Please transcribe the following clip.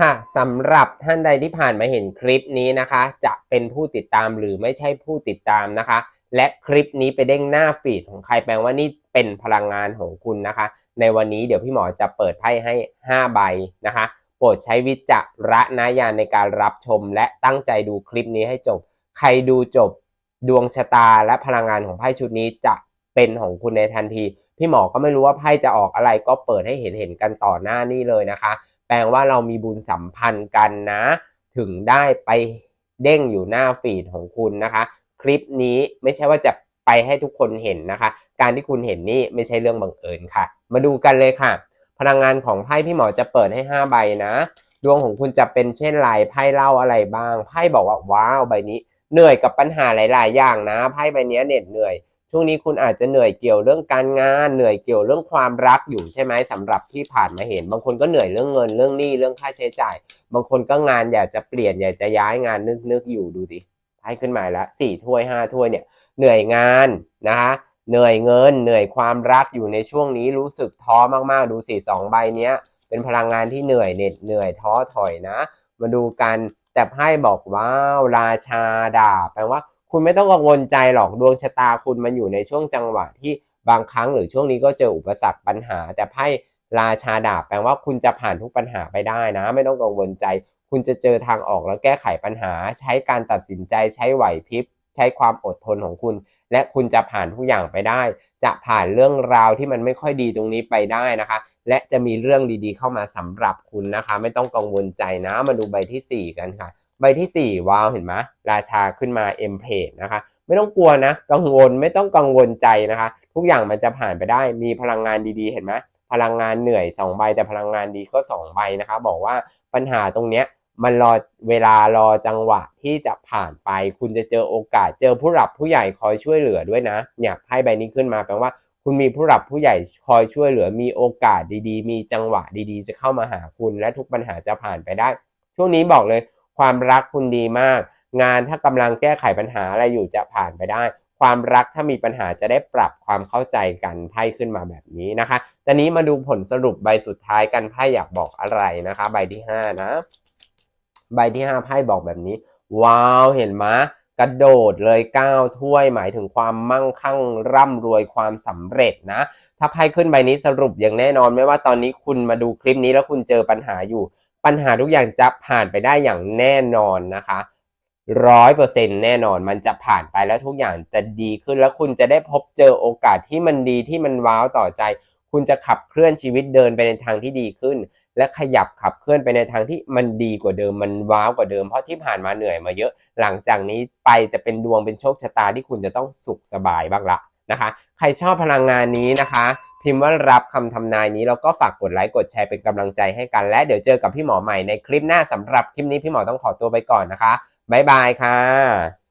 ค่ะสำหรับท่านใดที่ผ่านมาเห็นคลิปนี้นะคะ จะเป็นผู้ติดตามหรือไม่ใช่ผู้ติดตามนะคะ และคลิปนี้ไปเด้งหน้าฟีดของใครแปลว่านี่เป็นพลังงานของคุณนะคะ ในวันนี้เดี๋ยวพี่หมอจะเปิดไพ่ให้ 5 ใบนะคะ โปรดใช้วิจารณญาณในการรับชม และตั้งใจดูคลิปนี้ให้จบ ใครดูจบดวงชะตาและพลังงานของไพ่ชุดนี้จะเป็นของคุณในทันที พี่หมอก็ไม่รู้ว่าไพ่จะออกอะไรก็เปิดให้เห็นเห็นกันต่อหน้านี่เลยนะคะ แปลว่าเรามีบุญสัมพันธ์กันนะ ถึงได้ไปเด้งอยู่หน้าฟีดของคุณนะคะ คลิปนี้ไม่ใช่ว่าจะไปให้ทุกคนเห็นนะคะ การที่คุณเห็นนี่ไม่ใช่เรื่องบังเอิญค่ะ มาดูกันเลยค่ะ พลังงานของไพ่พี่หมอจะเปิดให้ 5 ใบนะดวงของคุณจะเป็นเช่นไรไพ่เล่าอะไรบ้างไพ่บอกว่าว้าวใบนี้ เหนื่อยกับปัญหาหลาย ๆ อย่างนะไพ่ใบนี้เหน็ดเหนื่อย ช่วงนี้คุณอาจจะเหนื่อยเกี่ยวเรื่องการงาน เหนื่อยเกี่ยวเรื่องความรักอยู่ใช่ไหมสำหรับที่ผ่านมาเห็น บางคนก็เหนื่อยเรื่องเงินเรื่องหนี้เรื่องค่าใช้จ่าย บางคนก็งานอยากจะเปลี่ยนอยากจะย้ายงานนึกนึกอยู่ดูดิไพ่ขึ้นมาแล้วสี่ถ้วยห้าถ้วยเนี่ยเหนื่อยงานนะคะเหนื่อยเงิน เหนื่อยความรักอยู่ในช่วงนี้รู้สึกท้อมากๆ ดูสิสองใบเนี้ยเป็นพลังงานที่เหนื่อยเหน็ดเหนื่อยท้อถอยนะ มาดูกันแต่ไพ่บอกว้าวราชาดาบแปลว่า คุณไม่ต้องกังวลใจหรอกดวงชะตาคุณมันอยู่ในช่วงจังหวะที่บางครั้งหรือช่วงนี้ก็เจออุปสรรคปัญหา แต่ไพ่ราชาดาบแปลว่าคุณจะผ่านทุกปัญหาไปได้นะ ไม่ต้องกังวลใจ คุณจะเจอทางออกแล้วแก้ไขปัญหา ใช้การตัดสินใจใช้ไหวพริบใช้ความอดทนของคุณ และคุณจะผ่านทุกอย่างไปได้ จะผ่านเรื่องราวที่มันไม่ค่อยดีตรงนี้ไปได้นะคะ และจะมีเรื่องดีๆ เข้ามาสำหรับคุณนะคะ ไม่ต้องกังวลใจนะมาดูใบทีสี่4 กันค่ะ ใบทีสี่ 4 ว้าว เห็นไหมราชาขึ้นมาเอ็มเพจนะคะ ไม่ต้องกลัวนะ กังวลไม่ต้องกังวลใจนะคะ ทุกอย่างมันจะผ่านไปได้มีพลังงานดีๆ เห็นไหมพลังงานเหนื่อย 2 ใบ แต่พลังงานดีก็ 2 ใบนะคะ บอกว่าปัญหาตรงเนี้ยมันรอเวลารอจังหวะที่จะผ่านไป คุณจะเจอโอกาสเจอผู้หลักผู้ใหญ่คอยช่วยเหลือด้วยนะเนี่ยไพ่ใบนี้ขึ้นมาแปลว่า คุณมีผู้หลักผู้ใหญ่คอยช่วยเหลือ มีโอกาสดีๆ มีจังหวะดีๆ จะเข้ามาหาคุณ และทุกปัญหาจะผ่านไปได้ ช่วงนี้บอกเลย ความรักคุณดีมาก งานถ้ากำลังแก้ไขปัญหาอะไรอยู่จะผ่านไปได้ ความรักถ้ามีปัญหาจะได้ปรับความเข้าใจกันไพ่ขึ้นมาแบบนี้นะคะ ตอนนี้มาดูผลสรุปใบสุดท้ายกันไพ่อยากบอกอะไรนะคะ ใบที่ 5 นะ ใบที่ 5ไพ่บอกแบบนี้ ว้าวเห็นไหมกระโดดเลย9ถ้วยหมายถึงความมั่งคั่งร่ำรวยความสำเร็จนะ ถ้าไพ่ขึ้นใบนี้สรุปอย่างแน่นอนไม่ว่าตอนนี้คุณมาดูคลิปนี้แล้วคุณเจอปัญหาอยู่ ปัญหาทุกอย่างจะผ่านไปได้อย่างแน่นอนนะคะร้อยเปอร์เซ็นแน่นอนมันจะผ่านไปแล้วทุกอย่างจะดีขึ้นแล้วคุณจะได้พบเจอโอกาสที่มันดีที่มันว้าวต่อใจ คุณจะขับเคลื่อนชีวิตเดินไปในทางที่ดีขึ้น และขยับขับเคลื่อนไปในทางที่มันดีกว่าเดิมมันว้าวกว่าเดิมเพราะที่ผ่านมาเหนื่อยมาเยอะ หลังจากนี้ไปจะเป็นดวงเป็นโชคชะตาที่คุณจะต้องสุขสบายบ้างละนะคะ ใครชอบพลังงานนี้นะคะ พิมพ์ว่ารับคำทำนายนี้แล้วก็ฝากกดไลค์กดแชร์เป็นกำลังใจให้กัน และเดี๋ยวเจอกับพี่หมอใหม่ในคลิปหน้าสำหรับคลิปนี้พี่หมอต้องขอตัวไปก่อนนะคะบ๊ายบายค่ะ